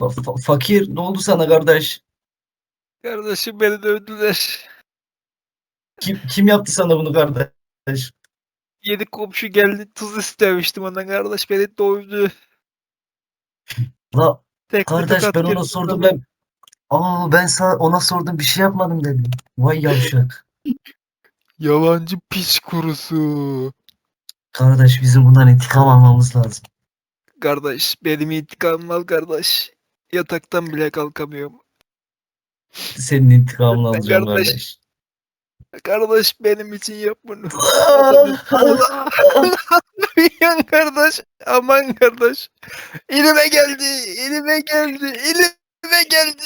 Fa- fa- fakir ne oldu sana kardeş? Kardeşim beni dövdüler. Kim, kim yaptı sana bunu kardeş? Yedi komşu geldi tuz istemiştim ondan kardeş beni dövdü. La Tekme kardeş ben ona sordum ben. Aa ben sana ona sordum bir şey yapmadım dedim. Vay yavşak. Yalancı piç kurusu. Kardeş bizim bundan intikam almamız lazım. Kardeş benim intikamım al kardeş. Yataktan bile kalkamıyorum. Senin intikamını Lütfen alacağım kardeş. kardeş. Kardeş benim için yap bunu. Yan kardeş. Aman kardeş. Elime geldi. Elime geldi. Elime geldi.